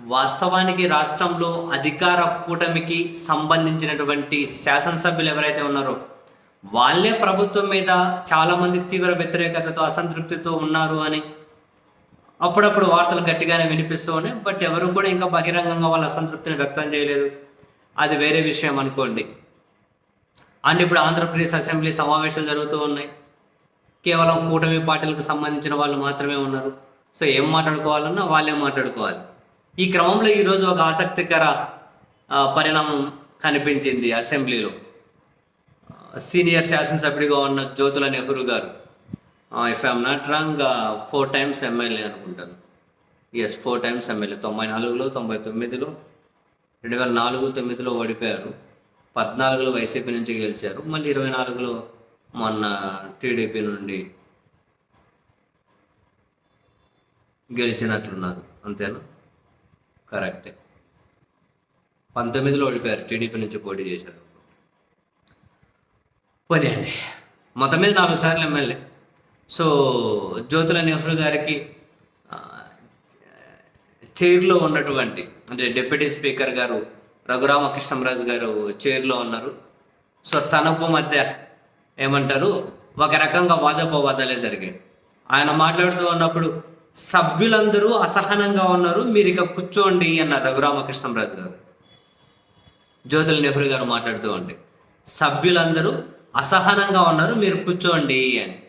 వాస్తవానికి రాష్ట్రంలో అధికార కూటమికి సంబంధించినటువంటి శాసనసభ్యులు ఎవరైతే ఉన్నారో వాళ్ళే ప్రభుత్వం మీద చాలామంది తీవ్ర వ్యతిరేకతతో అసంతృప్తితో ఉన్నారు అని అప్పుడప్పుడు వార్తలు గట్టిగానే వినిపిస్తూ ఉన్నాయి. బట్ ఎవరు కూడా ఇంకా బహిరంగంగా వాళ్ళ అసంతృప్తిని వ్యక్తం చేయలేదు. అది వేరే విషయం అనుకోండి. అండ్ ఇప్పుడు ఆంధ్రప్రదేశ్ అసెంబ్లీ సమావేశాలు జరుగుతూ ఉన్నాయి. కేవలం కూటమి పార్టీలకు సంబంధించిన వాళ్ళు మాత్రమే ఉన్నారు. సో ఏం మాట్లాడుకోవాలన్నా వాళ్ళే మాట్లాడుకోవాలి. ఈ క్రమంలో ఈరోజు ఒక ఆసక్తికర పరిణామం కనిపించింది అసెంబ్లీలో. సీనియర్ శాసనసభ్యుడిగా ఉన్న Jyothula Nehru garu. If I'm not wrong four times MLA అనుకుంటాను. ఎస్ ఫోర్ టైమ్స్ ఎమ్మెల్యే తొంభై నాలుగులో తొంభై తొమ్మిదిలో రెండు వేల నాలుగు తొమ్మిదిలో ఓడిపోయారు. పద్నాలుగులో వైసీపీ నుంచి గెలిచారు. మళ్ళీ ఇరవై నాలుగులో మొన్న టీడీపీ నుండి గెలిచినట్లున్నారు. అంతేనా? కరెక్టే. పంతొమ్మిదిలో ఓడిపోయారు. టీడీపీ నుంచి పోటీ చేశారు. పోనీ అండి. మొత్తం మీద నాలుగు సార్లు ఎమ్మెల్యే. సో జ్యోతుల నెహ్రూ గారికి చైర్లో ఉన్నటువంటి అంటే డిప్యూటీ స్పీకర్ గారు రఘురామకృష్ణరాజు గారు చైర్లో ఉన్నారు. సో తనకు మధ్య ఏమంటారు? ఒక రకంగా వాదోపవాదాలే జరిగాయి. ఆయన మాట్లాడుతూ ఉన్నప్పుడు సభ్యులందరూ అసహనంగా ఉన్నారు. మీరు ఇక కూర్చోండి అన్నారు రఘురామకృష్ణరాజు గారు. జ్యోతుల నెహ్రూ గారు మాట్లాడుతూ ఉంటే సభ్యులందరూ అసహనంగా ఉన్నారు మీరు కూర్చోండి అని.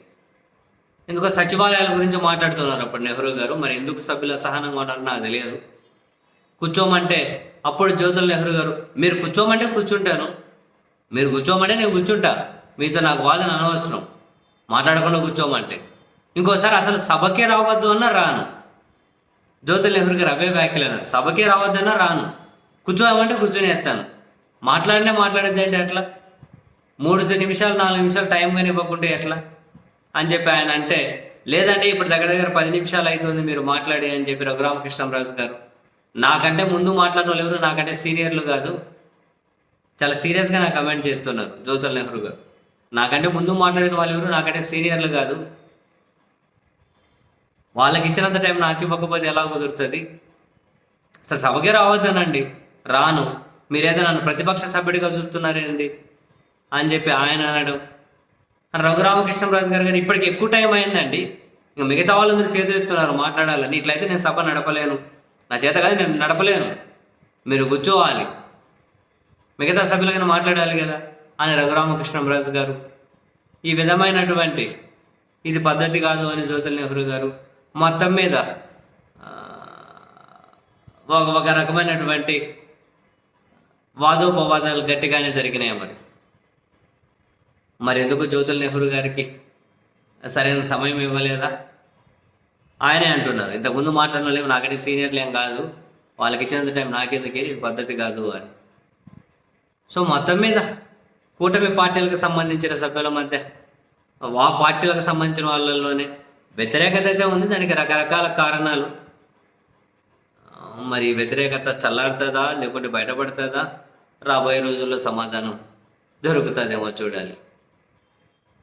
ఎందుకో సచివాలయాల గురించి మాట్లాడుతున్నారు అప్పుడు నెహ్రూ గారు. మరి ఎందుకు సభ్యులు అసహనంగా ఉన్నారో నాకు తెలియదు. కూర్చోమంటే అప్పుడు జ్యోతుల నెహ్రూ గారు మీరు కూర్చోమంటే కూర్చుంటాను. మీరు కూర్చోమంటే నేను కూర్చుంటా. మీతో నాకు వాదన అనవసరం. మాట్లాడకుండా కూర్చోమంటే. ఇంకోసారి అసలు సభకే రావద్దు అన్నా రాను. జ్యోతుల నెహ్రూ గారు అవే వ్యాఖ్యలు అన్నారు సభకే రావద్దన్నా రాను. కూర్చోమంటే కూర్చొని వేస్తాను మాట్లాడినే మాట్లాడేది ఏంటి ఎట్లా? మూడు నిమిషాలు నాలుగు నిమిషాలు టైం కానీ ఇవ్వకుంటే ఎట్లా? అని చెప్పి ఆయన అంటే లేదండి ఇప్పుడు దగ్గర దగ్గర పది నిమిషాలు అవుతుంది మీరు మాట్లాడి అని చెప్పి రఘురామకృష్ణరాజు గారు. నాకంటే ముందు మాట్లాడిన వాళ్ళు ఎవరు? నాకంటే సీనియర్లు కాదు. చాలా సీరియస్గా నాకు కమెంట్ చేస్తున్నారు జ్యోతుల నెహ్రూ గారు. నాకంటే ముందు మాట్లాడిన వాళ్ళు ఎవరు? నాకంటే సీనియర్లు కాదు. వాళ్ళకి ఇచ్చినంత టైం నాకు ఇవ్వకపోతే ఎలా కుదురుతుంది? అసలు సభకే రావద్దనండి. రాను. మీరేదో నన్ను ప్రతిపక్ష సభ్యుడిగా చూస్తున్నారేంది? అని చెప్పి ఆయన అనడం రఘురామకృష్ణరాజు గారు గారు ఇప్పటికి ఎక్కువ టైం అయిందండి. ఇంకా మిగతా వాళ్ళందరూ చేతులెత్తున్నారు మాట్లాడాలని. ఇట్లయితే నేను సభ నడపలేను. నా చేత కాదు నేను నడపలేను. మీరు కూర్చోవాలి. మిగతా సభ్యులకైనా మాట్లాడాలి కదా అని రఘురామకృష్ణరాజు గారు. ఈ విధమైనటువంటి ఇది పద్ధతి కాదు అని జ్యోతుల నెహ్రూ గారు మొత్తం మీద ఒక ఒక రకమైనటువంటి వాదోపవాదాలు గట్టిగానే జరిగినాయి మరి. మరి ఎందుకు జ్యోతుల నెహ్రూ గారికి సరైన సమయం ఇవ్వలేదా? ఆయనే అంటున్నారు. ఇంతకుముందు మాట్లాడిన లేవు నాకంటే సీనియర్లు ఏం కాదు. వాళ్ళకి ఇచ్చినంత టైం నాకెందుకే? ఇది పద్ధతి కాదు అని. సో మొత్తం మీద కూటమి పార్టీలకు సంబంధించిన సభ్యుల మధ్య ఆ పార్టీలకు సంబంధించిన వాళ్ళలోనే వ్యతిరేకత అయితే ఉంది. దానికి రకరకాల కారణాలు. మరి వ్యతిరేకత చల్లారుతుందా? లేకుంటే బయటపడుతుందా? రాబోయే రోజుల్లో సమాధానం దొరుకుతుందేమో చూడాలి.